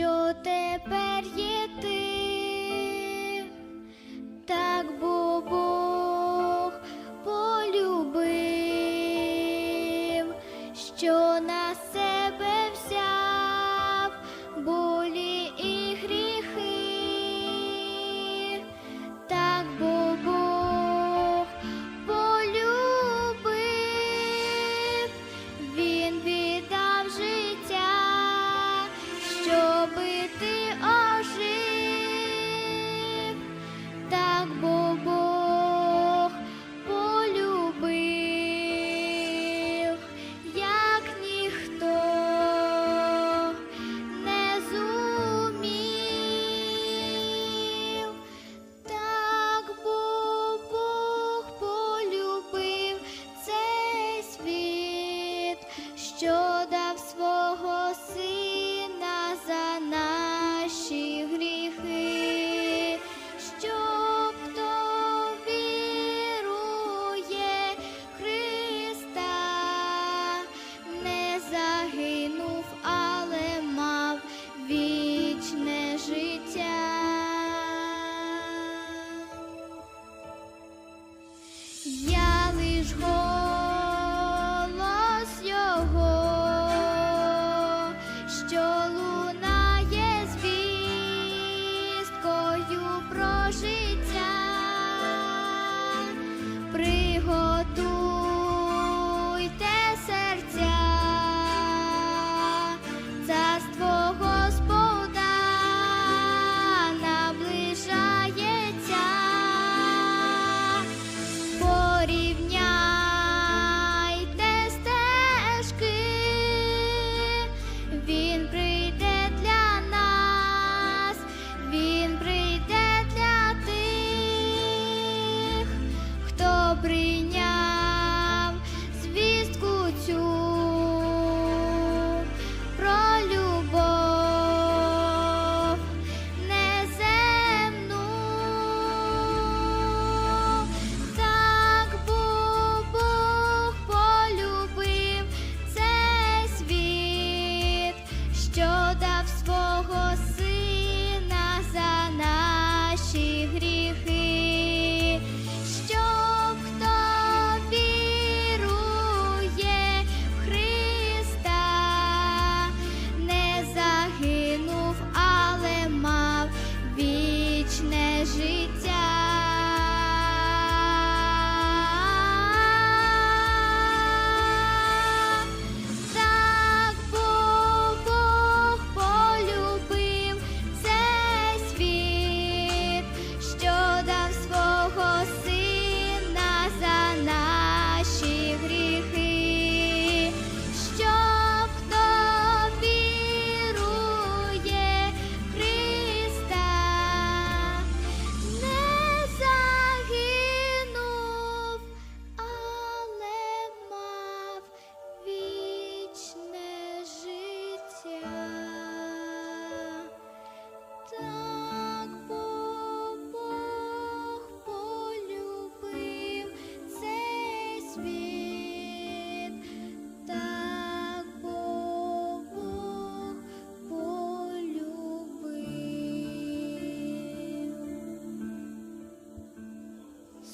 що тепер є ти, так бо Бог полюбив, що на себе. Yo наші гріхи, щоб хто вірує в Христа, не загинув, але мав вічне життя.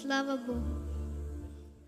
Слава Богу!